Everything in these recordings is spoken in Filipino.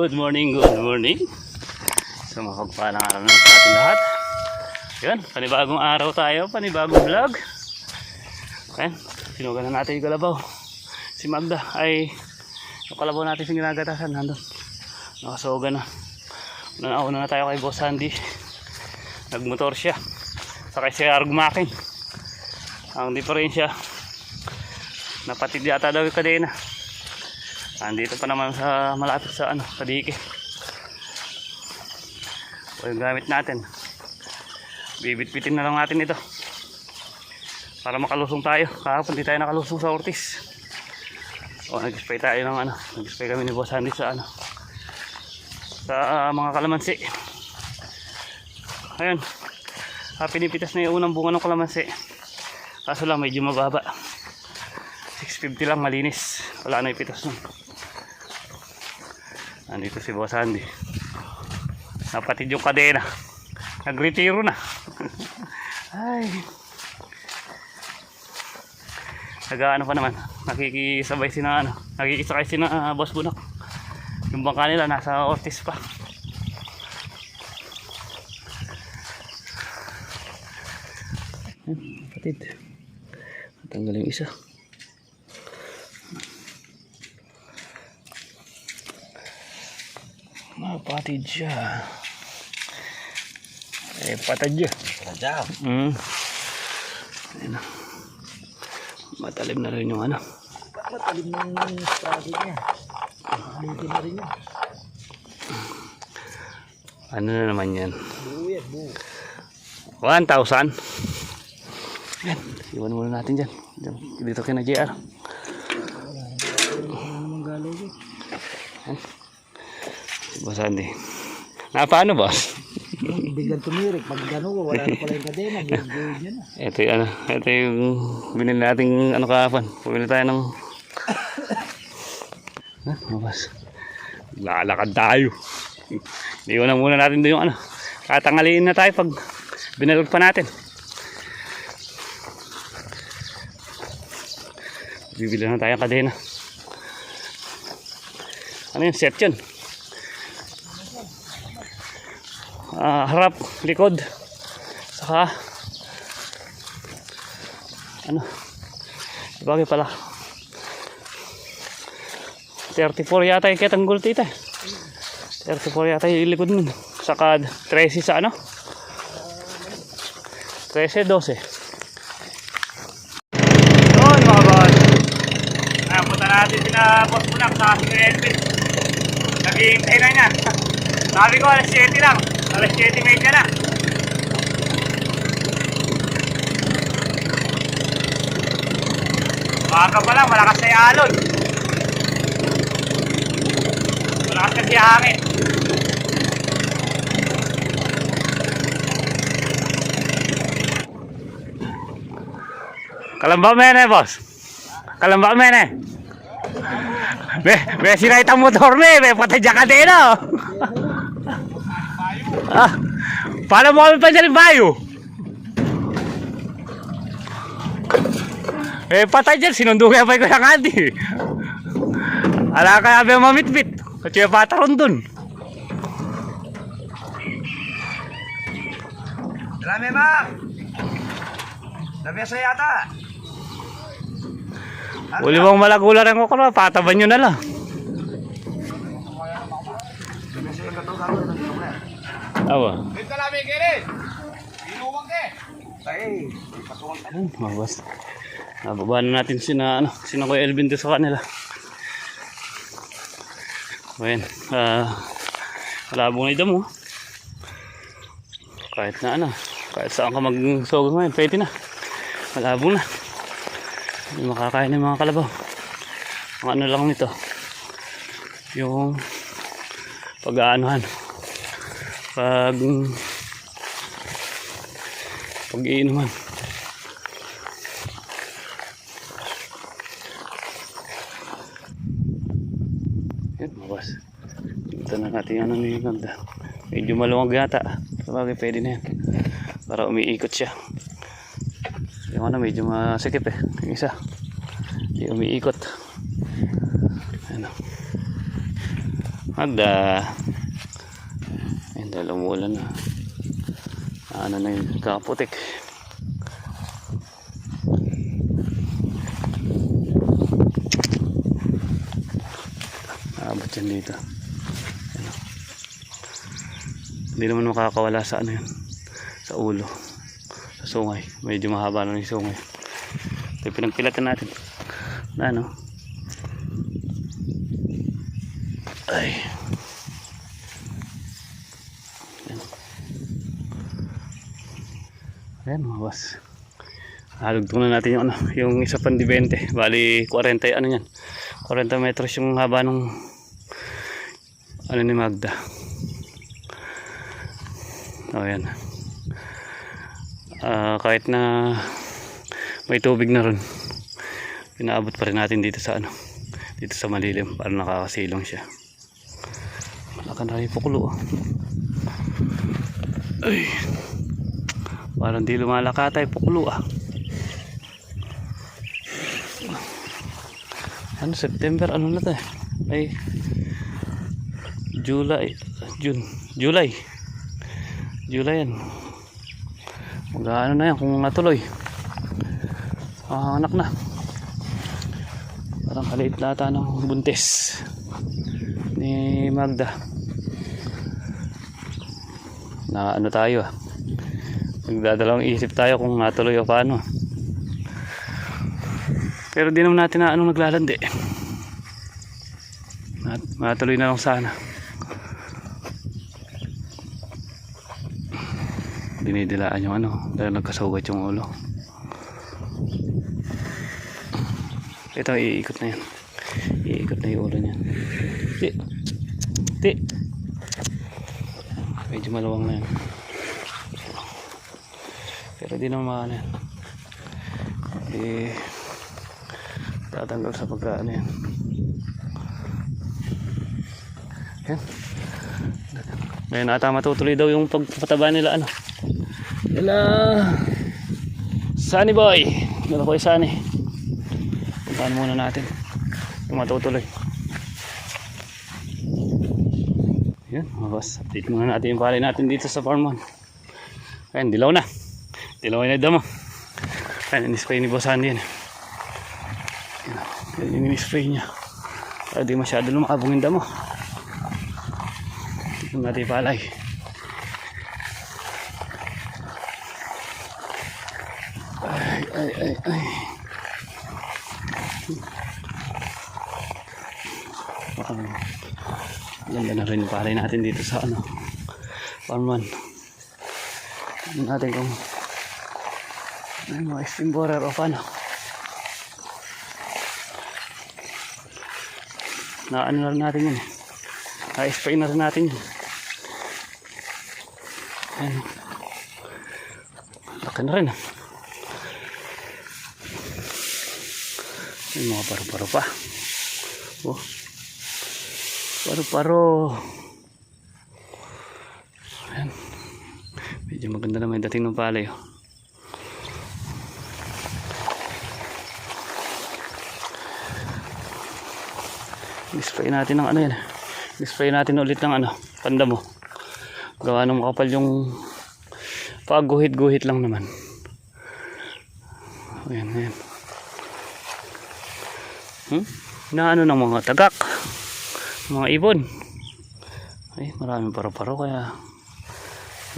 Good morning, good morning. So mapagpalang araw na sa ating lahat. Yan, panibagong araw tayo, panibagong vlog. Okay, sinugan na natin yung kalabaw. Si Magda ay yung kalabaw natin yung ginagatasan, nandun. Nakasoga na. Nauna na tayo kay Boss Sandy. Nagmotor siya. Sakay si Argumakin. Ang diferensya, napatid yata daw yung kadena. Andito pa naman sa malapit sa ano, sa dike. O yung gamit natin. Bibit-bitin na lang natin ito. Para makalusong tayo. Kahapon di tayo nakalusong sa Ortiz. O nag-spray tayo ng ano. Nag-spray kami ni Boss Andy sa ano. Sa ah, mga kalamansi. Ayun. Ah, pinipitas na yung unang bunga ng kalamansi. Kaso lang medyo mababa. 650 lang malinis. Wala na ipitas nun. Andito si Boss Andy. Napatid yung kadena. Nagretiro na. Ay. Nagaano pa naman. Nakikisabay si na ano. Nakikisakay si na ah, Boss Bunak. Yung bangka nila nasa Ortiz pa. Kapatid. Tanggal yung isa. Mapatid siya. Eh, patad siya. Rajab. Mm. Ayun na. Matalim na rin yung ano. Matalim ng strategy niya. Litin na rin yan. Ano na naman yan? Buo yan, buo. 1,000. Yan. Iwan muna natin dyan. Dito kina JR. Ano naman galaw yun? Boss Andy. Na paano boss? Biglang tumirik. Pag gano'n, wala na pala yung kadena. Gawin yun na. Ito yung ano. Ito yung binili nating ano kahapon. Pumili tayo ng... Ha? Ano boss? Lalakad tayo. Iwan na muna natin doon yung ano. Katangaliin na tayo pag binalog pa natin. Bibili na tayo kadena. Ano yun? Set yun. Ah, harap, likod. Saka ano? Bagay pala. 34 yata yung ketanggol tita. 34 yata yung likod nun. Saka 13 sa ano? 13, 12. Yun mga boss. Ayan, punta natin sila boss Bunak sa aking Elvis. Naghihintay na niya. Sabi ko alas 7 lang. Alas 7 medya na. Maaga pa malakas na yung alon. Malakas kasi hangin. Kalamba men eh, boss. Kalamba men eh. Be, be sinay tang motor ni, be patay ka oh. Ah, paano mo kami pa dyan bayo? Eh, patay dyan, sinundugay pa ko ng andi. Ala kaya ba mamitbit? Kasi pataron dun. Dami, ma! Dami sa yata. Uli mong malagula rin ko ko, pataban nyo na lang. Dami sa yung katong gawin. Awa. Dito namin, kiri! Inuwag ke! Ay, patungan ka. Ayun, mga boss. Nababa na natin sina, ano, sina Kuya Elvin doon sa kanila. Ayan, ah, malabo na idam, oh. Kahit na ano, kahit saan ka mag-sogo ngayon, pwede na. Malabo na. Hindi makakain ng mga kalabaw. Ang ano lang nito, yung pag-aanuhan. Pag pag-iinuman. Yan, mga boss. Ito na natin yung ano ni Magda. Medyo maluwag yata. Sabagay, pwede na yan. Para umiikot siya. Yung ano, medyo masikip eh. Yung isa. Hindi umiikot. Ano. Magda. Ayun, dahil umuulan na. Ano na yun, kaputik. Abot yan dito. Ano. Hindi naman makakawala sa ano yun. Sa ulo. Sa sungay. Medyo mahaba na yung sungay. Ito pinagpilatan natin. Na ano. Ay. Ayan mga boss. Halugtong na natin yung ano, yung isa pang di 20. Bali 40 ano yan. 40 metros yung haba ng ano ni Magda. Oh, yan. Ah, kahit na may tubig na ron, pinaabot pa rin natin dito sa ano, dito sa malilim para nakakasilong siya. Malaka na rin pukulo. ah. Ay. Parang di lumalakatay pukulo ah. Ano, September, ano na to eh? Ay, July, June, July. July yan. Mag-ano na yan kung natuloy. Ah, anak na. Parang kaliit na ata ng buntis ni Magda. Na ano tayo ah. Nagdadalawang isip tayo kung natuloy o paano. Pero di naman natin na anong naglalandi. Mat matuloy na lang sana. Dinidilaan yung ano, dahil nagkasugat yung ulo. Ito, iikot na yan. Iikot na yung ulo niya. Ti! Ti! Medyo maluwang na yan. Pero di naman yan. Di tatanggal sa pagkaano yan. Yan. Ngayon ata matutuloy daw yung pagpataba nila ano. Nila Sunny boy. Nila ko Sunny. Puntahan muna natin. Yung matutuloy. Yan mga boss. Update muna natin yung palay natin dito sa farm 1. Ayan, dilaw na. Dilaw na damo. Ayan, in-spray ni Boss Andy yan. Yan yung in-spray niya. Para di masyado lumakabong yung damo. Tignan natin palay. Ay, ay, ay, ay. Baka ganda na rin yung palay natin dito sa ano. Farman. Tignan natin kung ay mga steam borer o paano. Na ano na natin yun. Na-spray na rin natin yun. Ayan. Laki na rin. ah. May mga paro-paro pa. Oh. Paro-paro. Ayan. Medyo maganda naman yung dating ng palay. Oh. Display natin ng ano yan. Display natin ulit ng ano, panda mo. Gawa ng makapal yung pagguhit-guhit lang naman. Ayan, ayan. Hmm? Na ano ng mga tagak. Mga ibon. Ay, maraming paro-paro kaya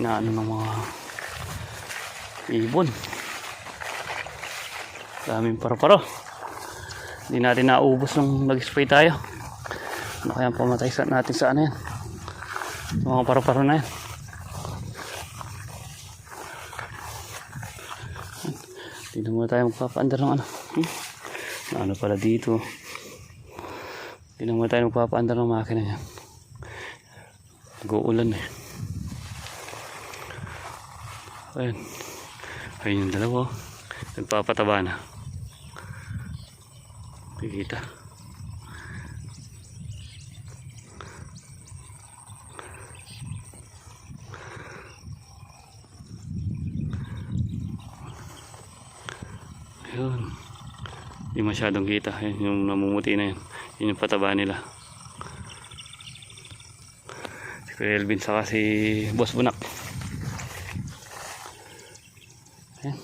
na ano ng mga ibon. Daming paro-paro. Hindi natin naubos nung nag-spray tayo. Ano kaya ang pamatay sa natin sa ano yan? Sa mga paro-paro na yan. Hindi na muna tayo magpapaandar ng ano. Hmm? Ano pala dito. Hindi na muna tayo magpapaandar ng makina yan. Nag-uulan eh. Ayun. Ayun yung dalawa. Nagpapataba na. Kikita. Hindi masyadong kita. Yun, yung namumuti na yun. Yun yung pataba nila. Kuya Elvin saka si Boss Bunak. Ayan.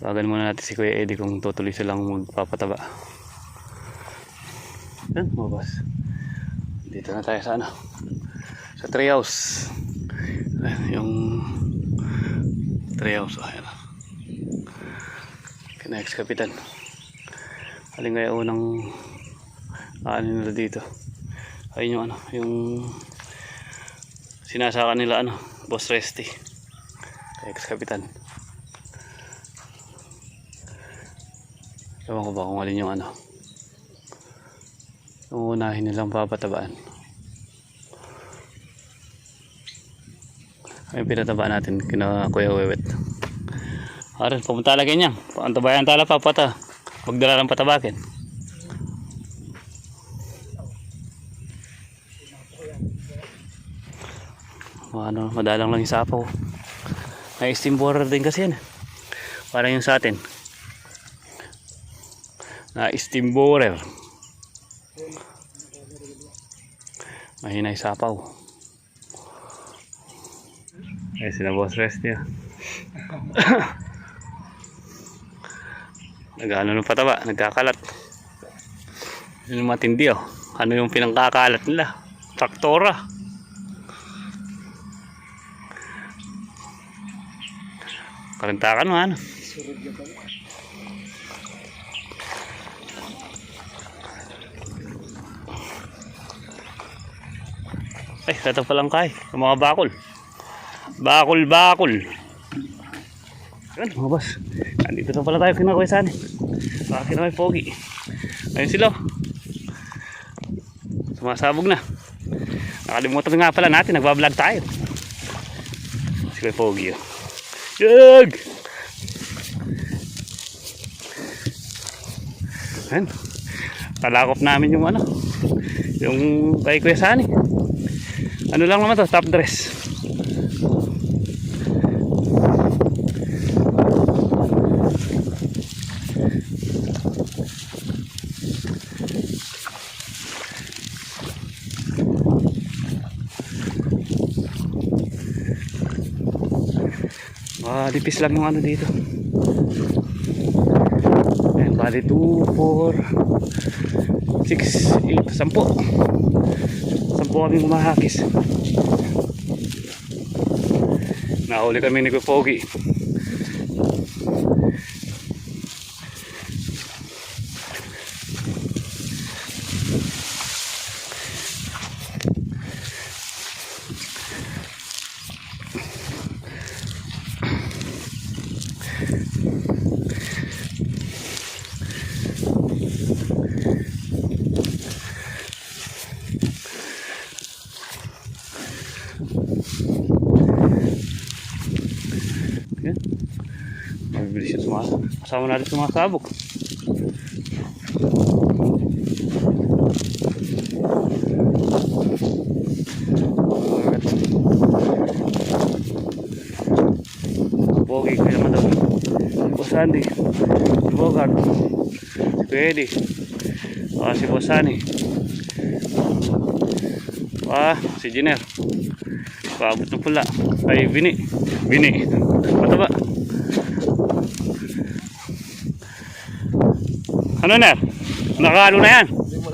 Tawagan muna natin si Kuya Eddie kung tutuloy silang magpapataba. Yan mga boss. Dito na tayo sa ano. Sa treehouse. Ayan, yung treehouse. Ayan. Kina ex-kapitan. Aling kaya unang ano nila dito. Ayun yung ano, yung sinasaka nila ano, Boss Resty. Ex-kapitan. Ewan ko ba kung alin yung ano. Yung unahin nilang papatabaan. Ay, pinataba natin kina Kuya Wewet. Aral, pumunta lagi niya. Pantabayan tala papata. Magdala ng patabakin. Ano, madalang lang yung sapaw. May steam borer din kasi yan. Parang yung sa atin. Na steam borer. Mahina yung sapaw. Ay, sina boss rest niya. Nagano ng pataba, nagkakalat. Yun matindi oh. Ano yung pinangkakalat nila? Traktora. Karintakan mo ano? Ay, ito palang kay. Mga bakol. Bakol, bakol. Yan, mga boss. Nandito na pala tayo kinakuwisan. Baka kinamay pogi. Ayun sila. oh. Sumasabog na. Nakalimutan nga pala natin. Nagbablog tayo. Si Kuya Pogi. Oh. Yag! Talakop namin yung ano. Yung kay Kuya Sani. Ano lang naman to, top dress. Ah, lipis lang yung ano dito. Ayan, bali 2, 4, 6, 8, 10. 10 kami humahakis. Nahuli kami ni Kuya Pogi. Yan. Mabilis yung sumasabog. Kasama natin sumasabog. Alright. Pogi, kaya naman daw. Si Boss Andy. Si Bogart. Si Pwede. Ah, si Boss Sunny. Ah, si Jiner. Paabot na pula. Ay, Bini. Bini. Mataba. Ano na? Nakalo na yan. Hindi mo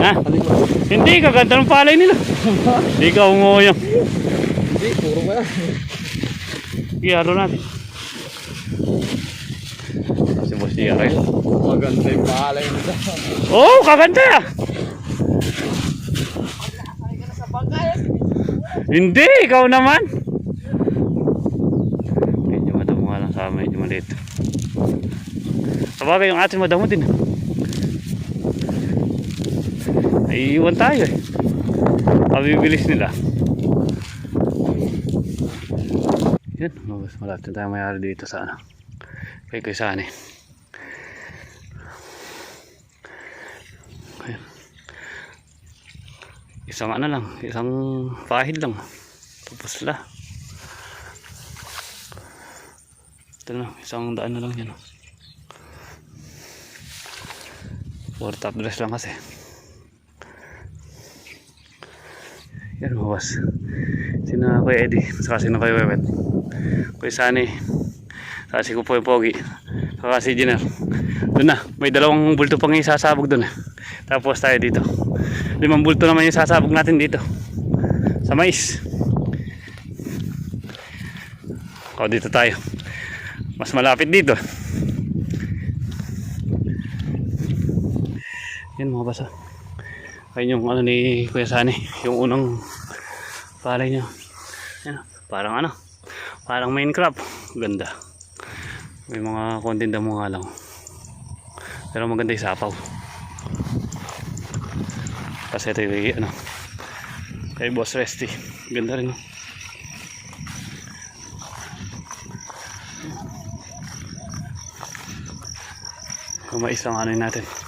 ha. Hindi mo. Hindi, kaganda ng palay nila. Ikaw mo yung Hindi, puro ba yan? iyaro natin. Si Boss Iyaro yun. Maganda yung bahalay nila. Oo, oh, kaganda yan. Hindi, ikaw naman. Medyo madamo nga lang sa amin, medyo maliit. Sabagay yung atin madamo din. Naiiwan tayo eh. Pabibilis nila. Yan, mas malapit tayo mayari dito sa ano. Kay Kuya Sani. Ayan. Isang ano lang, isang pahid lang. Tapos la. Ito na, isang daan na lang yan. For top dress lang kasi. Yan mga boss. Sina Kuya Eddie, saka sina Kuya Wewet. Kuya Sani, saka si Kupoy Pogi, saka si Jenner. Doon na, may dalawang bulto pang isasabog doon. eh. Tapos tayo dito. Limang bulto naman yung sasabog natin dito. Sa mais. O, dito tayo. Mas malapit dito. Yan mga basa. Ayun yung ano ni Kuya Sani. Yung unang palay niya. Yan. Parang ano. Parang Minecraft. Ganda. May mga konting damo nga lang. Pero maganda yung sapaw. Kasi ito yung ano. Kay Boss Resty. Ganda rin. no? Yung mais ang ano natin.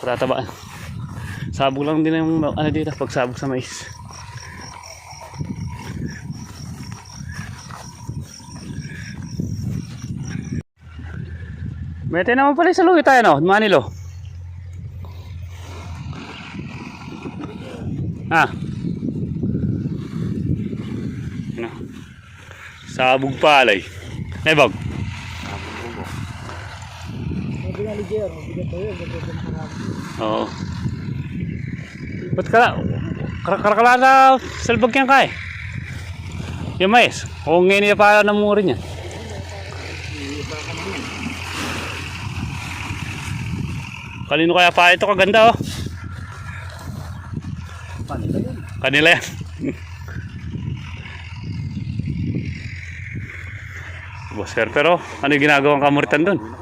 Tatabaan. Sabog lang din yung ano dito pag sabog sa mais. Mete naman pala sa luwi tayo no, Manilo. Ah. Ano? Sabog palay. Eh, bag. Oo. Ba't ka karakala na salbag yan ka eh? Yung mais. O ngayon niya pa na muri niya. Kanino kaya pa ito kaganda oh? Kanila yan. Boss Fer, pero ano yung ginagawang kamuritan doon?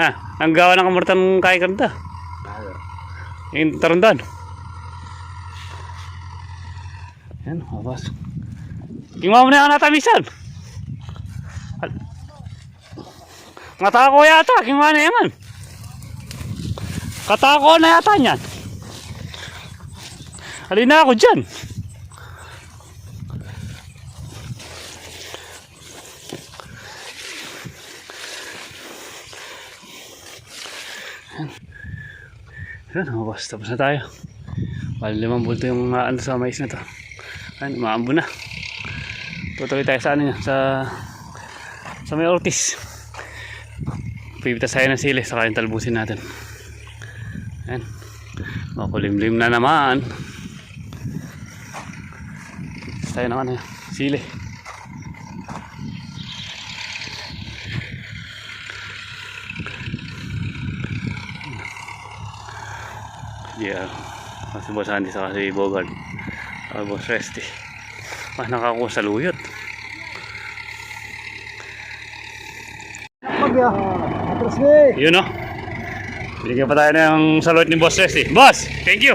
Ha? Ang gawa ng kamuritan kay kanta? Yung tarundan. Yan, mabas. Kinuha mo na yung natamisan. Matako yata, kinuha na yan. Katako na yata niyan. Halina ako dyan. Mga boss. Tapos na tayo. Bali limang bulto yung uh, ano sa mais na to. Ayun, maambo na. Tutuloy tayo sa ano sa sa may ortis. Pipitas tayo ng sili, saka yung talbusin natin. Ayan. Makulimlim na naman. Tayo ng ano, sili. Yeah. Kasi boss Andy sa kasi Bogard. Uh, boss Resty. Ah, nakakuha sa luyot. Yun no. Binigyan pa tayo ng salute ni Boss Resty. Boss, thank you.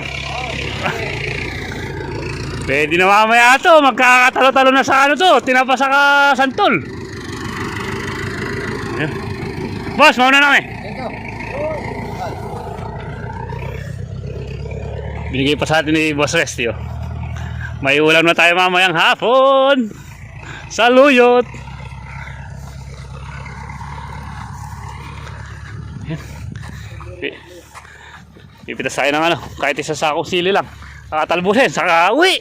Pwede na mamaya to. Magkakatalo-talo na sa ano to. Tinapa sa ka santol. Boss, mauna na kami. Binigay pa sa atin ni Boss Resty oh. May ulam na tayo mamayang hapon. Sa luyot. Yan. Pi- Pipitas tayo ng ano, kahit isa sakong sili lang. Kakatalbusin, saka uwi.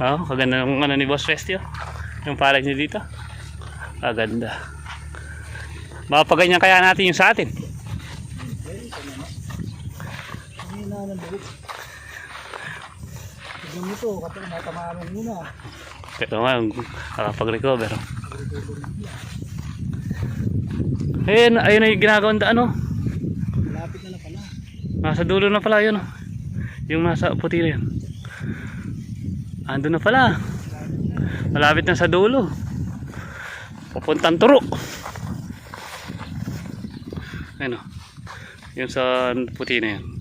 Oo, oh, kaganda ng ano ni Boss Resty oh. Yung palag niya dito. Kaganda. Mapaganyan kaya natin yung sa atin. Tignan mo to, kapag natamaan mo muna. Pero nga, nakapag-recover. Ayun, ayun na yung ginagawang daan, ano? Malapit na na pala. Nasa dulo na pala yun. oh. Yung nasa puti na yun. Ando na pala. Malapit na sa dulo. Papuntang turok. Ayun o. Yung sa puti na yun.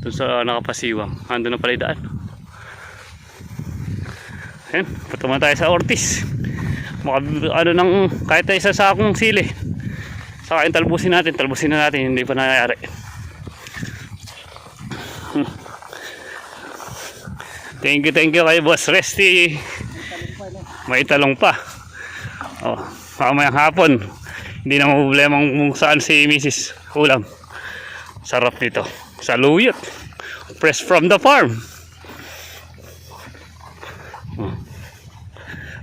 Doon sa nakapasiwang. Ando na pala daan. Ayun. Patuma tayo sa Ortiz. Maka, ano nang kahit tayo sa sakong sili. Saka yung talbusin natin. Talbusin na natin. Hindi pa nangyayari. Thank you, thank you kay Boss Resty. May talong pa. Oh, mamayang hapon. Hindi na problema kung saan si Mrs. Ulam. Sarap nito. Sa luyot. Fresh from the farm.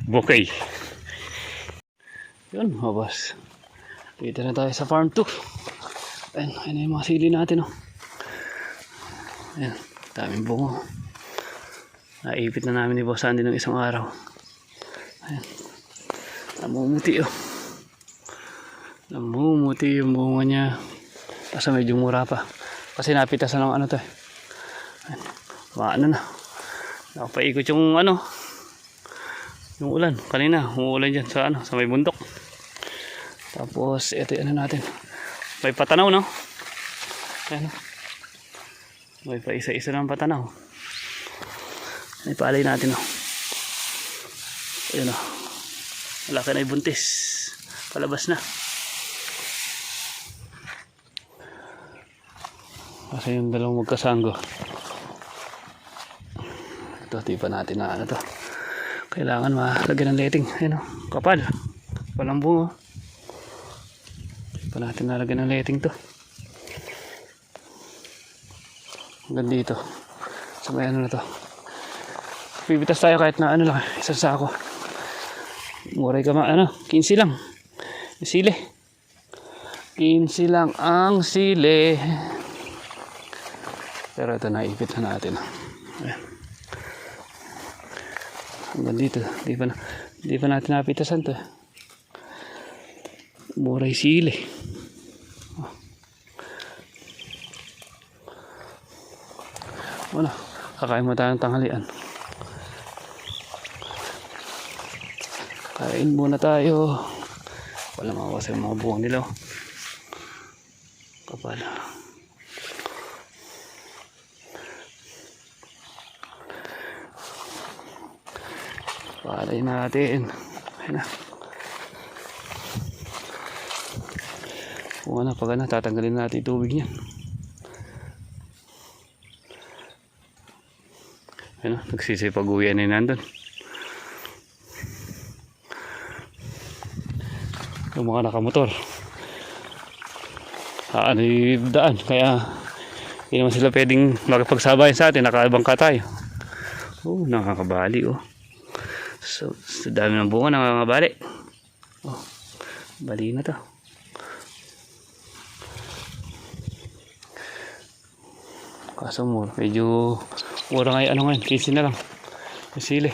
Bouquet. Yun, mga boss. Dito na tayo sa farm 2. Ayan, ayan yung mga sili natin, oh. Ayan, daming bungo. Naipit na namin ni Boss Andy ng isang araw. Ayan. Namumuti, oh. Namumuti yung bunga niya. Kasi medyo mura pa. Kasi napitasan ng ano to, eh. Maano na. Nakapaikot yung ano, yung ulan. Kanina, umuulan dyan sa ano, sa may bundok. Tapos, ito yung ano natin. May patanaw, no? Ayan. May pa isa-isa ng patanaw. May palay natin, no? Ayan, no? Malaki na yung buntis. Palabas na. Kasi yung dalawang magkasanggo. Ito, di natin na ano to. Kailangan malagyan ng letting. Ayan, no? Kapal. Walang bungo. Di pa natin nalagyan ng letting to. Hanggang dito. So may ano na to. Pipitas tayo kahit na ano lang. Isang sako. Muray ka ma, ano, 15 lang. Sili. 15 lang ang sili. Pero ito naipit na natin. Ayan. Hanggang dito. Di pa, na, di pa natin napitasan to. Muray sili. Wala. Kakain mo tayong tanghalian. Kain muna tayo. Wala mawas yung mga buwang nila. oh. Kapal. Palay natin. Ayun na. Kung ano, pag ano, tatanggalin natin tubig niya. Ano, nagsisipag-uwian na yun nandun. Yung mga nakamotor. Ah, ano yung daan. Kaya, hindi naman sila pwedeng makipagsabayan sa atin. Nakaibang ka tayo. Oh, nakakabali oh. So, sa dami ng bunga nakakabali. Oh, bali na to. Kaso mo, medyo mura ngayon, ano ngayon, 15 na lang. Yung sili.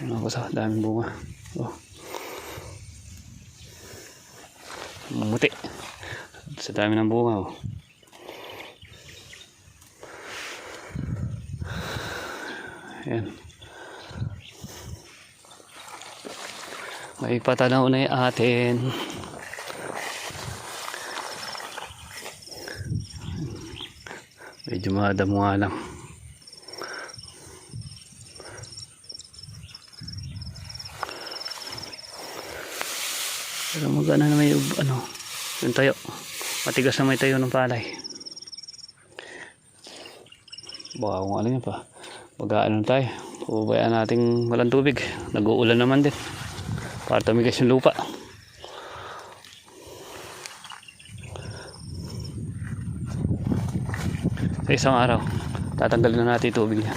Ayun ako sa daming bunga. Oh. Mamuti. Sa dami ng bunga, oh. Ayan. May patanaw na yung atin. Medyo madamo nga lang. Pero magana na may ano, yung tayo. Matigas na may tayo ng palay. Baka kung ano yun pa. Mag-ano tayo. Ubayaan nating walang tubig. Nag-uulan naman din. Para tumigas yung lupa. Sa isang araw, tatanggalin na natin yung tubig niya.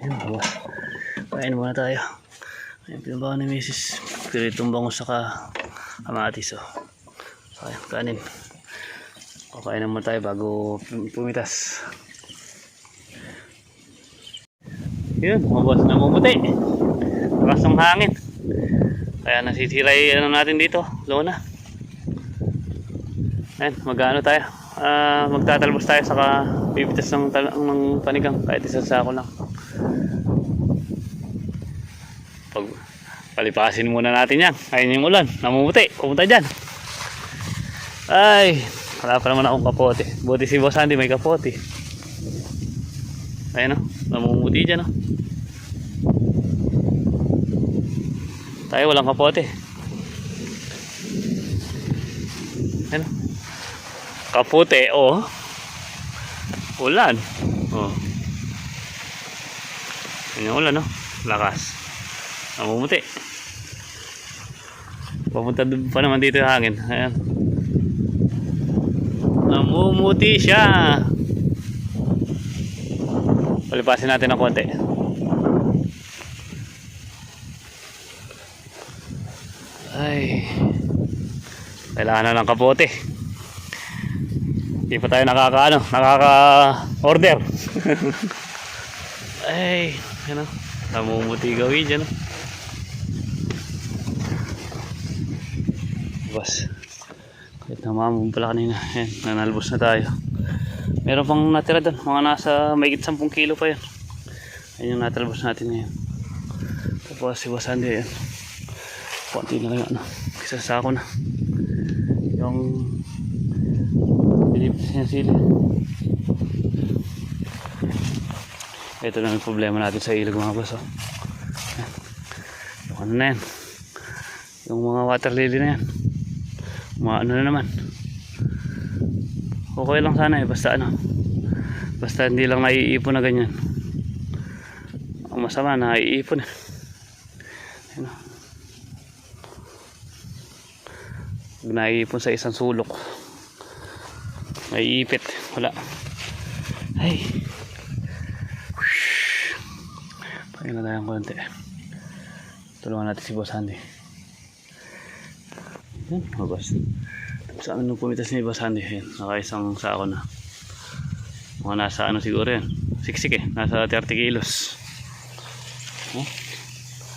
Ayun, bawa. Kain muna tayo. Ayun, pinabawa ni Mrs. Piritong bango saka kamatis. Oh. So, ayun, kanin. Kakain naman tayo bago pum- pumitas. Yun, mga boss, namumuti. Lakas ng hangin. Kaya nasisira yung ano natin dito, lona. Ayun, mag-ano tayo. Ah, magtatalbos tayo saka bibitas ng, ng panigang kahit isang sako lang. Pag palipasin muna natin yan. Ayun yung ulan. Namumuti. Pumunta dyan. Ay, wala pa naman akong kapote. Buti si Boss Andy may kapote. Ayun o, namumuti dyan o. Tayo walang kapote. Ayun o. Kapote o. Ulan. O. Ayun yung ulan o. Lakas. Namumuti. Papunta pa naman dito yung hangin. Ayan. Namu namumuti siya. Palipasin natin ng konti. Ay. Kailangan na ng kapote. Hindi pa tayo nakaka, ano, nakaka-order. Ay, ano, namumuti gawin dyan. Bas. Kahit namamong pala kanina. Yan, nanalbos na tayo. Meron pang natira doon. Mga nasa mahigit 10 kilo pa yan. Ayun yung natalbos natin ngayon. Tapos si Wasandi yan. Konti na lang ano. Isa sa ako na. Yung Pilipinas niya sili. Ito na yung problema natin sa ilog mga boss. Oh. Yung Ano na yan? Yung mga water lily na yan. Mga ano na naman. Okay lang sana eh. Basta ano. Basta hindi lang naiipon na ganyan. Ang masama naiipon eh. Ano. Naiipon sa isang sulok. Naiipit. Wala. Ay. Pahinga na tayong konti. Tulungan natin si Boss Andy. Yan, mga boss. Saan nung pumitas ni Boss Andy? Yan, nakaisang sako na. Mga nasa ano siguro yan. Siksik eh. Nasa 30 kilos. Oh.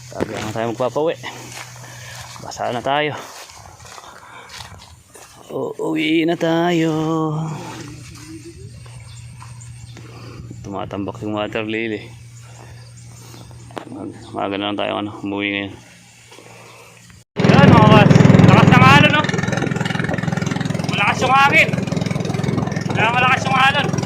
Sabi na tayo magpapawi. Basa na tayo. Uuwi na tayo. Tumatambak yung water lily. Mag maaga na lang tayo ano, umuwi ngayon. Yan mga boss. Lakas ng alon no. Malakas yung hangin. Kaya malakas yung alon.